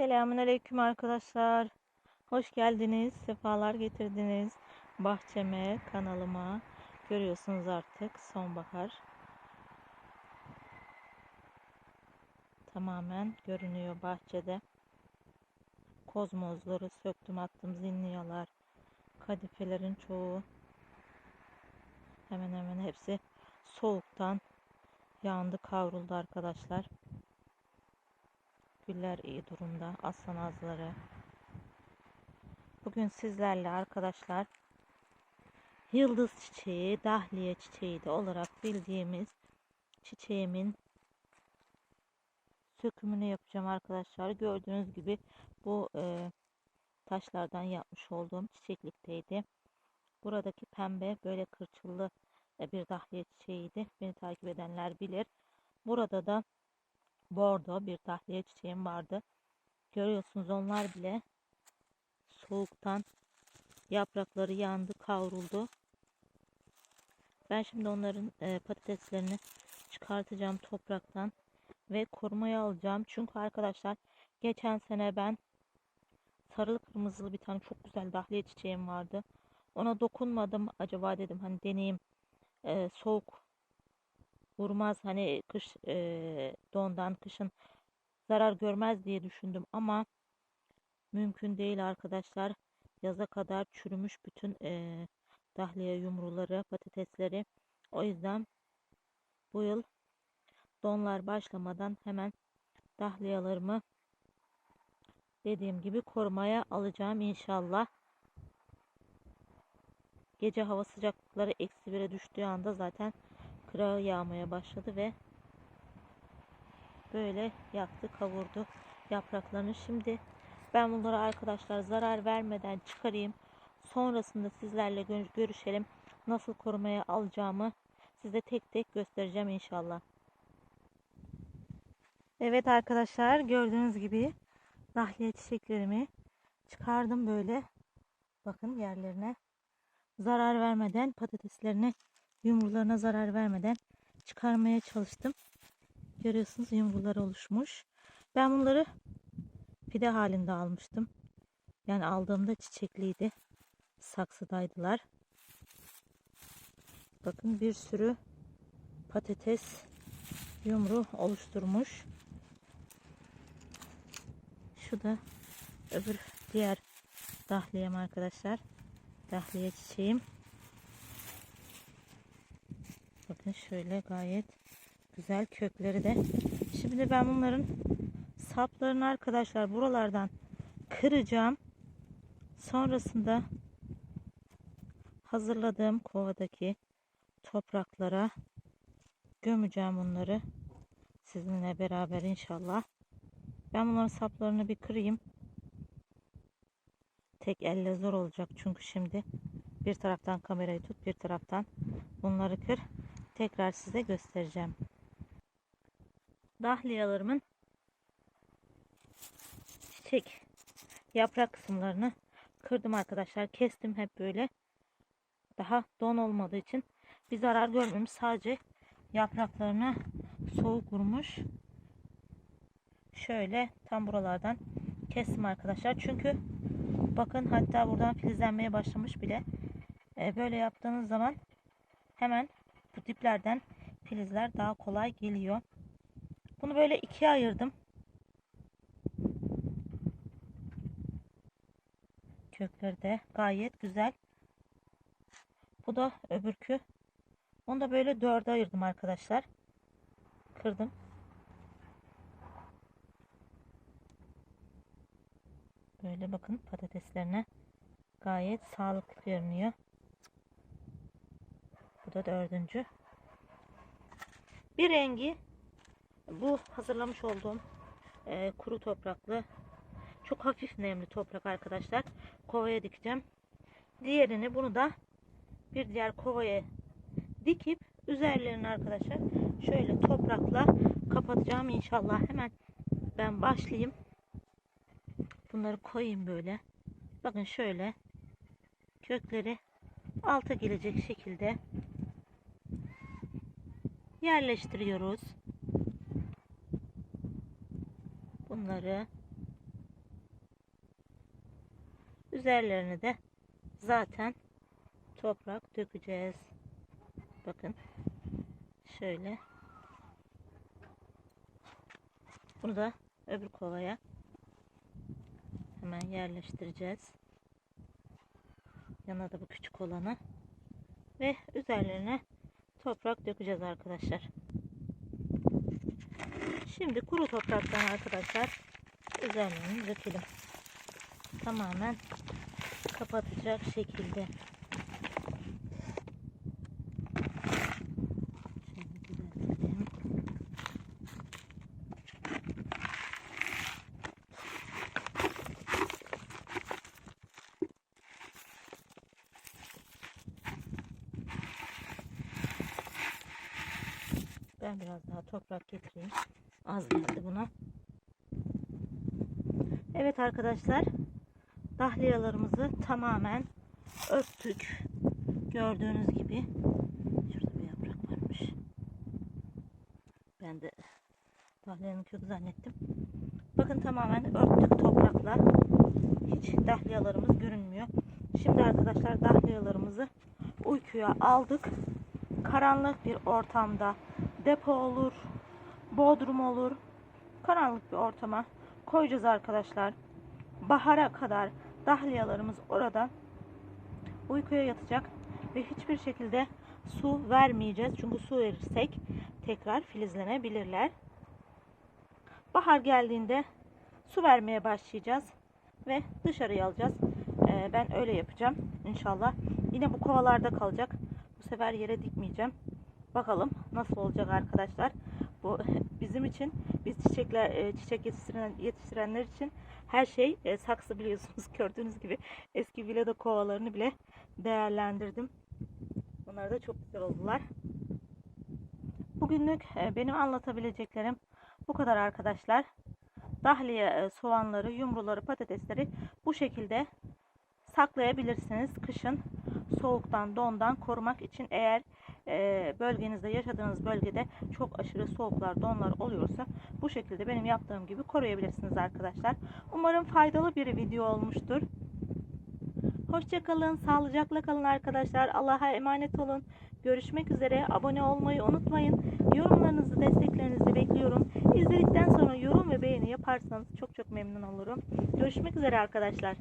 Selamünaleyküm arkadaşlar. Hoş geldiniz, sefalar getirdiniz bahçeme, kanalıma. Görüyorsunuz artık sonbahar. Tamamen görünüyor bahçede. Kozmozları söktüm attım zinniyalar. Kadifelerin çoğu hemen hemen hepsi soğuktan yandı kavruldu arkadaşlar. Güller iyi durumda. Aslan azları. Bugün sizlerle arkadaşlar yıldız çiçeği, dahliye çiçeği de olarak bildiğimiz çiçeğimin sökümünü yapacağım arkadaşlar. Gördüğünüz gibi bu e, taşlardan yapmış olduğum çiçeklikteydi. Buradaki pembe böyle kırçıllı e, bir dahliye çiçeğiydi. Beni takip edenler bilir. Burada da bordo bir tahliye çiçeğim vardı. Görüyorsunuz onlar bile soğuktan yaprakları yandı, kavruldu. Ben şimdi onların e, patateslerini çıkartacağım topraktan ve korumaya alacağım. Çünkü arkadaşlar geçen sene ben sarılı kırmızılı bir tane çok güzel dahliye çiçeğim vardı. Ona dokunmadım. Acaba dedim hani deneyim e, soğuk vurmaz hani kış e, dondan kışın zarar görmez diye düşündüm ama mümkün değil arkadaşlar. Yaza kadar çürümüş bütün e, dahliye yumruları, patatesleri. O yüzden bu yıl donlar başlamadan hemen dahliyalarımı dediğim gibi korumaya alacağım inşallah. Gece hava sıcaklıkları eksi bire düştüğü anda zaten kırağı yağmaya başladı ve böyle yaktı kavurdu yapraklarını. Şimdi ben bunları arkadaşlar zarar vermeden çıkarayım. Sonrasında sizlerle görüşelim. Nasıl korumaya alacağımı size tek tek göstereceğim inşallah. Evet arkadaşlar gördüğünüz gibi dahliye çiçeklerimi çıkardım böyle. Bakın yerlerine zarar vermeden patateslerini yumrularına zarar vermeden çıkarmaya çalıştım. Görüyorsunuz yumrular oluşmuş. Ben bunları pide halinde almıştım. Yani aldığımda çiçekliydi. Saksıdaydılar. Bakın bir sürü patates yumru oluşturmuş. Şu da öbür diğer dahliyem arkadaşlar. Dahliye çiçeğim. Bakın şöyle gayet güzel kökleri de. Şimdi ben bunların saplarını arkadaşlar buralardan kıracağım. Sonrasında hazırladığım kovadaki topraklara gömeceğim onları. Sizinle beraber inşallah. Ben bunların saplarını bir kırayım. Tek elle zor olacak çünkü şimdi bir taraftan kamerayı tut bir taraftan bunları kır tekrar size göstereceğim. Dahliyalarımın çiçek yaprak kısımlarını kırdım arkadaşlar. Kestim hep böyle. Daha don olmadığı için bir zarar görmemiş. Sadece yapraklarını soğuk vurmuş. Şöyle tam buralardan kestim arkadaşlar. Çünkü bakın hatta buradan filizlenmeye başlamış bile. Ee, böyle yaptığınız zaman hemen bu diplerden filizler daha kolay geliyor. Bunu böyle ikiye ayırdım. Kökleri de gayet güzel. Bu da öbürkü. Onu da böyle dörde ayırdım arkadaşlar. Kırdım. Böyle bakın patateslerine gayet sağlıklı görünüyor. Bu da dördüncü. Bir rengi bu hazırlamış olduğum e, kuru topraklı çok hafif nemli toprak arkadaşlar. Kovaya dikeceğim. Diğerini bunu da bir diğer kovaya dikip üzerlerini arkadaşlar şöyle toprakla kapatacağım inşallah. Hemen ben başlayayım. Bunları koyayım böyle. Bakın şöyle kökleri alta gelecek şekilde yerleştiriyoruz. Bunları Üzerlerine de zaten toprak dökeceğiz. Bakın şöyle. Bunu da öbür kovaya hemen yerleştireceğiz. Yana da bu küçük olanı ve üzerlerine toprak dökeceğiz arkadaşlar. Şimdi kuru topraktan arkadaşlar üzerlerini dökelim. Tamamen kapatacak şekilde. Şöyle düzeltelim. Ben biraz daha toprak getireyim. Az geldi buna. Evet arkadaşlar. Dahliyalarımızı tamamen örttük. Gördüğünüz gibi. Şurada bir yaprak varmış. Ben de dahliyanın kökü zannettim. Bakın tamamen örttük toprakla. Hiç dahliyalarımız görünmüyor. Şimdi arkadaşlar dahliyalarımızı uykuya aldık. Karanlık bir ortamda depo olur, bodrum olur. Karanlık bir ortama koyacağız arkadaşlar. Bahara kadar dahliyalarımız orada uykuya yatacak ve hiçbir şekilde su vermeyeceğiz. Çünkü su verirsek tekrar filizlenebilirler. Bahar geldiğinde su vermeye başlayacağız ve dışarıya alacağız. Ee, ben öyle yapacağım inşallah. Yine bu kovalarda kalacak. Bu sefer yere dikmeyeceğim. Bakalım nasıl olacak arkadaşlar. Bu bizim için biz çiçekler e, çiçek yetiştiren, yetiştirenler için her şey e, saksı biliyorsunuz gördüğünüz gibi eski villada kovalarını bile değerlendirdim. Bunlar da çok güzel oldular. Bugünlük e, benim anlatabileceklerim bu kadar arkadaşlar. Dahliye e, soğanları, yumruları, patatesleri bu şekilde saklayabilirsiniz. Kışın soğuktan, dondan korumak için eğer e, bölgenizde yaşadığınız bölgede çok aşırı soğuklar, donlar oluyorsa bu şekilde benim yaptığım gibi koruyabilirsiniz arkadaşlar. Umarım faydalı bir video olmuştur. Hoşçakalın, sağlıcakla kalın arkadaşlar. Allah'a emanet olun. Görüşmek üzere. Abone olmayı unutmayın. Yorumlarınızı, desteklerinizi bekliyorum. İzledikten sonra yorum ve beğeni yaparsanız çok çok memnun olurum. Görüşmek üzere arkadaşlar.